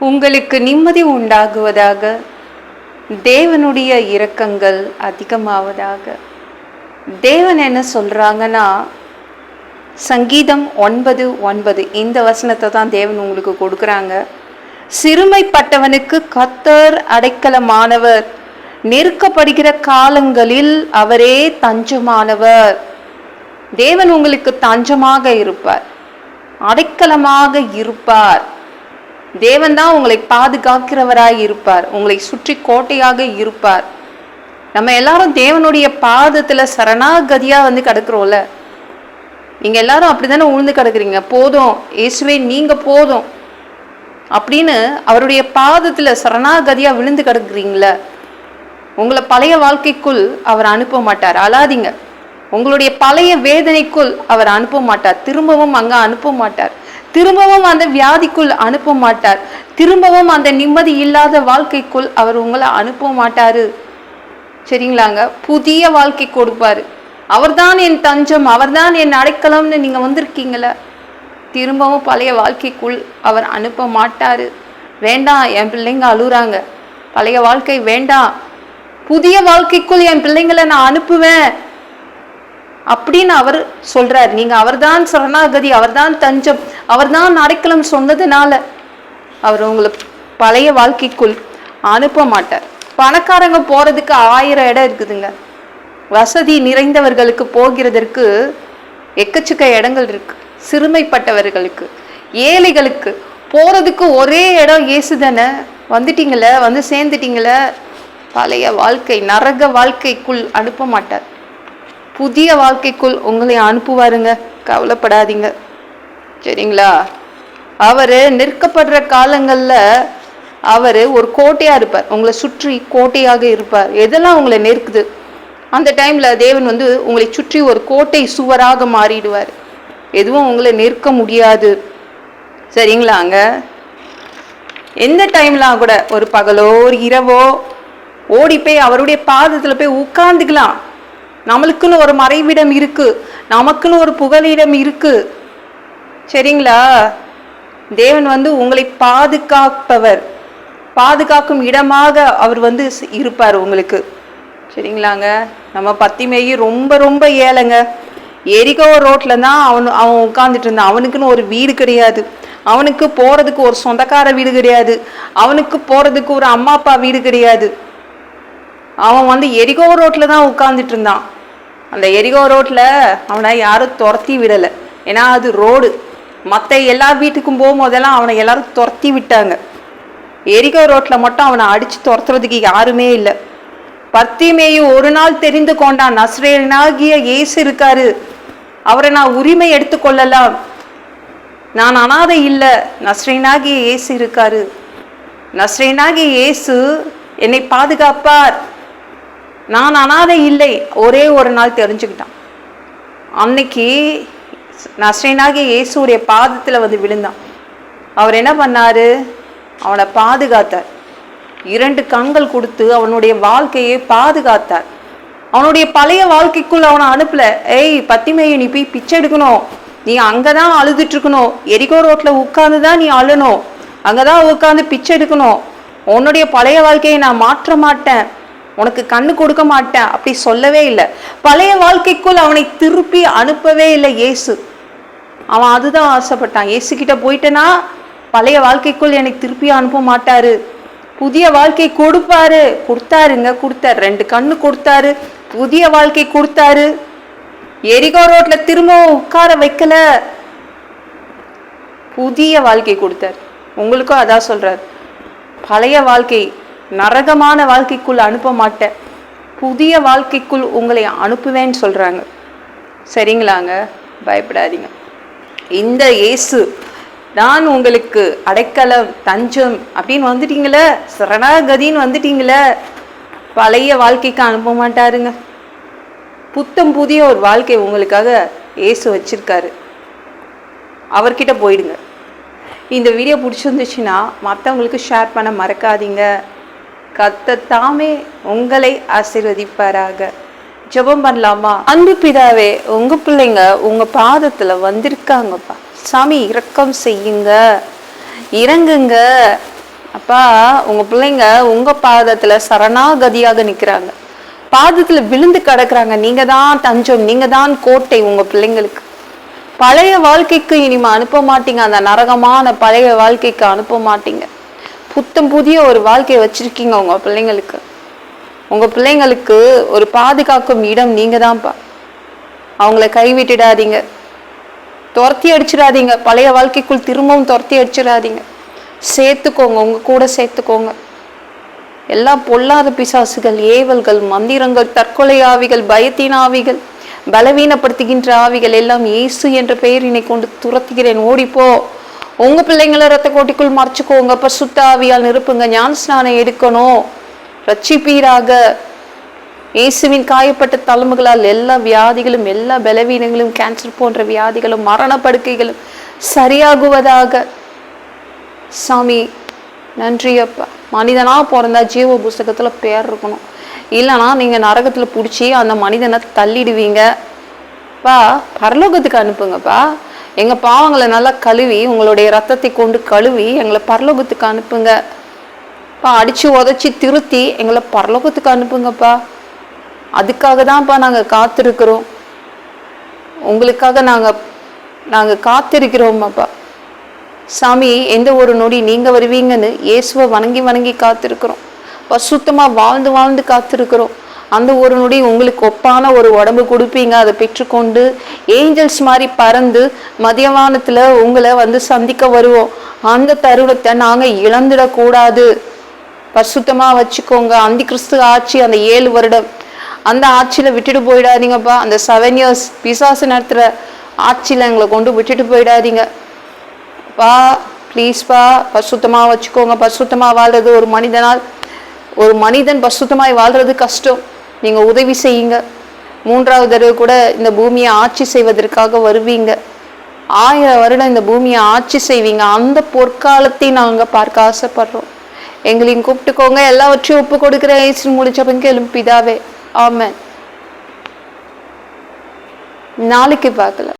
உங்களுக்கு நிம்மதி உண்டாகுவதாக. தேவனுடைய இரக்கங்கள் அதிகமாவதாக. தேவன் என்ன சொல்கிறாங்கன்னா சங்கீதம் ஒன்பது ஒன்பது. இந்த வசனத்தை தான் தேவன் உங்களுக்கு கொடுக்குறாங்க. சிறுமைப்பட்டவனுக்கு கத்தர் அடைக்கலமானவர். நெருக்கப்படுகிற காலங்களில் அவரே தஞ்சமானவர். தேவன் உங்களுக்கு தஞ்சமாக இருப்பார். அடைக்கலமாக இருப்பார். தேவன் தான் உங்களை பாதுகாக்கிறவராய் இருப்பார். உங்களை சுற்றி கோட்டையாக இருப்பார். நம்ம எல்லாரும் தேவனுடைய பாதத்துல சரணாகதியா வந்து கிடக்குறோம்ல. நீங்க எல்லாரும் அப்படிதானே உழுந்து கிடக்குறீங்க? போதும். இயேசுவே நீங்க போதும். அப்படின்னு அவருடைய பாதத்துல சரணாகதியா விழுந்து கிடக்குறீங்கள உங்களை பழைய வாழ்க்கைக்குள் அவர் அனுப்ப மாட்டார். அழாதீங்க. உங்களுடைய பழைய வேதனைக்குள் அவர் அனுப்ப மாட்டார். திரும்பவும் அங்க அனுப்ப மாட்டார். திரும்பவும் அந்த வியாதிக்குள் அனுப்ப மாட்டார். திரும்பவும் அந்த நிம்மதி இல்லாத வாழ்க்கைக்குள் அவர் உங்களை அனுப்ப மாட்டாரு. சரிங்களாங்க? புதிய வாழ்க்கை கொடுப்பாரு. அவர்தான் என் தஞ்சம் அவர்தான் என் அடைக்கலம்னு நீங்கள் வந்திருக்கீங்களே. திரும்பவும் பழைய வாழ்க்கைக்குள் அவர் அனுப்ப மாட்டார். வேண்டாம் என் பிள்ளைங்க அழுகுறாங்க. பழைய வாழ்க்கை வேண்டாம். புதிய வாழ்க்கைக்குள் என் பிள்ளைங்களை நான் அனுப்புவேன். அப்படின்னு அவர் சொல்றார். நீங்க அவர்தான் சரணாகதி அவர்தான் தஞ்சம். அவர்தான் அடைக்கலம் சொன்னதுனால அவர் உங்களை பழைய வாழ்க்கைக்குள் அனுப்ப மாட்டார். பணக்காரங்க போறதுக்கு ஆயிரம் இடம் இருக்குதுங்க. வசதி நிறைந்தவர்களுக்கு போகிறதற்கு எக்கச்சக்க இடங்கள் இருக்கு. சிறுமைப்பட்டவர்களுக்கு ஏழைகளுக்கு போறதுக்கு ஒரே இடம் இயேசு தானே. வந்துட்டீங்களே வந்து சேர்ந்துட்டீங்கள. பழைய வாழ்க்கை நரக வாழ்க்கைக்குள் அனுப்ப மாட்டார். புதிய வாழ்க்கைக்குள் உங்களை அனுப்புவாருங்க. கவலைப்படாதீங்க. சரிங்களா? அவர் நிற்கப்படுற காலங்களில் அவர் ஒரு கோட்டையாக இருப்பார். உங்களை சுற்றி கோட்டையாக இருப்பார். எதெல்லாம் உங்களை நெருக்குது? அந்த டைமில் தேவன் வந்து உங்களை சுற்றி ஒரு கோட்டை சுவராக மாறிடுவார். எதுவும் உங்களை நிற்க முடியாது. சரிங்களாங்க எந்த டைம்லாம் கூட ஒரு பகலோ ஒரு இரவோ ஓடி போய் அவருடைய பாதத்தில் போய் உட்கார்ந்துக்கலாம். நம்மளுக்குன்னு ஒரு மறைவிடம் இருக்குது நமக்குன்னு ஒரு புகலிடம் இருக்குது சரிங்களா? தேவன் வந்து உங்களை பாதுகாப்பவர். பாதுகாக்கும் இடமாக அவர் வந்து இருப்பார் உங்களுக்கு. சரிங்களாங்க? நம்ம பத்திமேயி ரொம்ப ரொம்ப ஏழைங்க. எரிகோ ரோட்ல தான் அவன் அவன் உட்காந்துட்டு இருந்தான். அவனுக்குன்னு ஒரு வீடு கிடையாது. அவனுக்கு போறதுக்கு ஒரு சொந்தக்கார வீடு கிடையாது. அவனுக்கு போறதுக்கு ஒரு அம்மா அப்பா வீடு கிடையாது. அவன் வந்து எரிகோ ரோட்ல தான் உட்காந்துட்டு இருந்தான். அந்த எரிகோ ரோட்ல அவனை யாரும் துரத்தி விடலை. ஏன்னா அது ரோடு. மற்ற எல்லா வீட்டுக்கும் போகும்போதெல்லாம் அவனை எல்லாரும் துரத்தி விட்டாங்க. எரிகோ ரோட்டில் மட்டும் அவனை அடித்து துரத்துறதுக்கு யாருமே இல்லை. பத்திமேயு ஒரு நாள் தெரிந்து கொண்டான் நஸ்ரேனாகிய ஏசு இருக்காரு. அவரை நான் உரிமை எடுத்துக்கொள்ளலாம் நான் அனாதை இல்லை நஸ்ரீனாகிய ஏசு இருக்காரு. நஸ்ரீனாகிய ஏசு என்னை பாதுகாப்பார். நான் அனாதை இல்லை ஒரே ஒரு நாள் தெரிஞ்சுக்கிட்டான். அன்னைக்கு நஸ்ரீனாகிய இயேசுடைய பாதத்தில் வந்து விழுந்தான். அவர் என்ன பண்ணார்? அவனை பாதுகாத்தார். இரண்டு கண்கள் கொடுத்து அவனுடைய வாழ்க்கையை பாதுகாத்தார். அவனுடைய பழைய வாழ்க்கைக்குள் அவனை அனுப்பல. ஏய் பத்திமையை நீ போய் பிச்சை எடுக்கணும். நீ அங்கதான் அழுதுட்டு இருக்கணும். எரிகோ ரோட்டில் உட்காந்து தான் நீ அழணும். அங்கதான் உட்காந்து பிச்சை எடுக்கணும். உன்னுடைய பழைய வாழ்க்கையை நான் மாற்ற மாட்டேன். உனக்கு கண்ணு கொடுக்க மாட்டேன். அப்படி சொல்லவே இல்லை. பழைய வாழ்க்கைக்குள் அவனை திருப்பி அனுப்பவே இல்லை இயேசு. அவன் அதுதான் ஆசைப்பட்டான். ஏசுக்கிட்ட போயிட்டேன்னா பழைய வாழ்க்கைக்குள் எனக்கு திருப்பி அனுப்ப மாட்டாரு. புதிய வாழ்க்கை கொடுப்பாரு. கொடுத்தாருங்க கொடுத்தாரு. ரெண்டு கண்ணு கொடுத்தாரு. புதிய வாழ்க்கை கொடுத்தாரு. எரிகோ ரோட்ல திரும்பவும் உட்கார வைக்கல. புதிய வாழ்க்கை கொடுத்தார். உங்களுக்கும் அதான் சொல்றார். பழைய வாழ்க்கை நரகமான வாழ்க்கைக்குள் அனுப்ப மாட்டேன். புதிய வாழ்க்கைக்குள் உங்களை அனுப்புவேன்னு சொல்றாங்க. சரிங்களாங்க? பயப்படாதீங்க. இந்த இயேசு நான் உங்களுக்கு அடைக்கலம் தஞ்சம் அப்படின்னு வந்துட்டீங்களே சரணாகதின்னு வந்துட்டீங்களே பழைய வாழ்க்கைக்கு அனுப்ப மாட்டாருங்க. புத்தம் புதிய ஒரு வாழ்க்கை உங்களுக்காக ஏசு வச்சுருக்காரு. அவர்கிட்ட போயிடுங்க. இந்த வீடியோ பிடிச்சிருந்துச்சுன்னா மற்றவங்களுக்கு ஷேர் பண்ண மறக்காதீங்க. கத்த தாமே உங்களை ஆசீர்வதிப்பாராக. ஜெபம் பண்ணலாமா? அன்பு பிதாவே உங்க பிள்ளைங்க உங்க பாதத்துல வந்திருக்காங்கப்பா. சாமி இரக்கம் செய்யுங்க. இறங்குங்க. அப்பா உங்க பிள்ளைங்க உங்க பாதத்துல சரணாகதியாக நிக்கிறாங்க. பாதத்துல விழுந்து கிடக்குறாங்க. நீங்க தான் தஞ்சம் நீங்க தான் கோட்டை உங்க பிள்ளைங்களுக்கு. பழைய வாழ்க்கைக்கு இனிமே அனுப்ப மாட்டீங்க. அந்த நரகமான பழைய வாழ்க்கைக்கு அனுப்ப மாட்டீங்க. புத்தம் புதிய ஒரு வாழ்க்கையை வச்சிருக்கீங்க உங்க பிள்ளைங்களுக்கு. உங்கள் பிள்ளைங்களுக்கு ஒரு பாதுகாக்கும் இடம் நீங்கள் தான்ப்பா அவங்கள கைவிட்டுடாதீங்க. துரத்தி அடிச்சிடாதீங்க. பழைய வாழ்க்கைக்குள் திரும்பவும் துரத்தி அடிச்சிடாதீங்க. சேர்த்துக்கோங்க. உங்கள் கூட சேர்த்துக்கோங்க. எல்லா பொல்லாத பிசாசுகள் ஏவல்கள் மந்திரங்கள் தற்கொலை ஆவிகள் பயத்தின் ஆவிகள் பலவீனப்படுத்துகின்ற ஆவிகள் எல்லாம் இயேசு என்ற பெயரினை கொண்டு துரத்துகிறேன். ஓடிப்போ. உங்கள் பிள்ளைங்களை ரத்த கோட்டிக்குள் மறைச்சிக்கோங்க அப்போ சுத்த ஆவியால் நிரப்புங்க. ஞான ஸ்நானம் எடுக்கணும். ரட்சிப்பீராக. இயேசுவின் காயப்பட்ட தலைமுகளால் எல்லா வியாதிகளும் எல்லா பலவீனங்களும் கேன்சர் போன்ற வியாதிகளும் மரணப்படுக்கைகளும் சரியாகுவதாக. சாமி நன்றி அப்பா. பிறந்தா ஜீவ புஸ்தகத்தில் பேர் இருக்கணும். இல்லைன்னா நீங்கள் நரகத்தில் பிடிச்சி அந்த மனிதனை தள்ளிடுவீங்க. பா பரலோகத்துக்கு அனுப்புங்கப்பா. எங்கள் பாவங்களை நல்லா கழுவி உங்களுடைய ரத்தத்தை கொண்டு கழுவி எங்களை பரலோகத்துக்கு அனுப்புங்க. இப்போ அடித்து உதைச்சி திருத்தி எங்களை பரலோகத்துக்கு அனுப்புங்கப்பா. அதுக்காக தான்ப்பா நாங்கள் காத்திருக்கிறோம். உங்களுக்காக நாங்கள் நாங்கள் காத்திருக்கிறோம் அப்பா சாமி எந்த ஒரு நொடி நீங்கள் வருவீங்கன்னு இயேசுவை வணங்கி வணங்கி காத்திருக்கிறோம். பசுத்தமா வாழ்ந்து வாழ்ந்து காத்திருக்கிறோம். அந்த ஒரு நொடி உங்களுக்கு ஒப்பான ஒரு உடம்பு கொடுப்பீங்க. அதை பெற்றுக்கொண்டு ஏஞ்சல்ஸ் மாதிரி பறந்து மதியவானத்துல உங்களை வந்து சந்திக்க வருவோம். அந்த தருணத்தை நாங்கள் இழந்துடக்கூடாது. பரிசுத்தமா வச்சுக்கோங்க. அந்த கிறிஸ்து ஆட்சி அந்த ஏழு வருடம் அந்த ஆட்சியில் விட்டுட்டு போயிடாதீங்கப்பா. அந்த செவன் இயர்ஸ் பிசாசு நடத்துகிற ஆட்சியில் எங்களை கொண்டு விட்டுட்டு போயிடாதீங்க. பா ப்ளீஸ்ப்பா பசுத்தமா வச்சுக்கோங்க. பசுத்தமா வாழ்றது ஒரு மனிதனால் ஒரு மனிதன் பசுத்தமாய் வாழ்றது கஷ்டம். நீங்கள் உதவி செய்யுங்க. மூன்றாவது தடவை கூட இந்த பூமியை ஆட்சி செய்வதற்காக வருவீங்க. ஆயிரம் வருடம் இந்த பூமியை ஆட்சி செய்வீங்க. அந்த பொற்காலத்தை நாங்கள் பார்க்க ஆசைப்படுறோம். எங்களையும் கூப்பிட்டுக்கோங்க. எல்லாவற்றையும் ஒப்பு கொடுக்குற ஏசு முடிச்சவங்க எலும் பிதாவே. ஆமென். நாளைக்கு பார்க்கலாம்.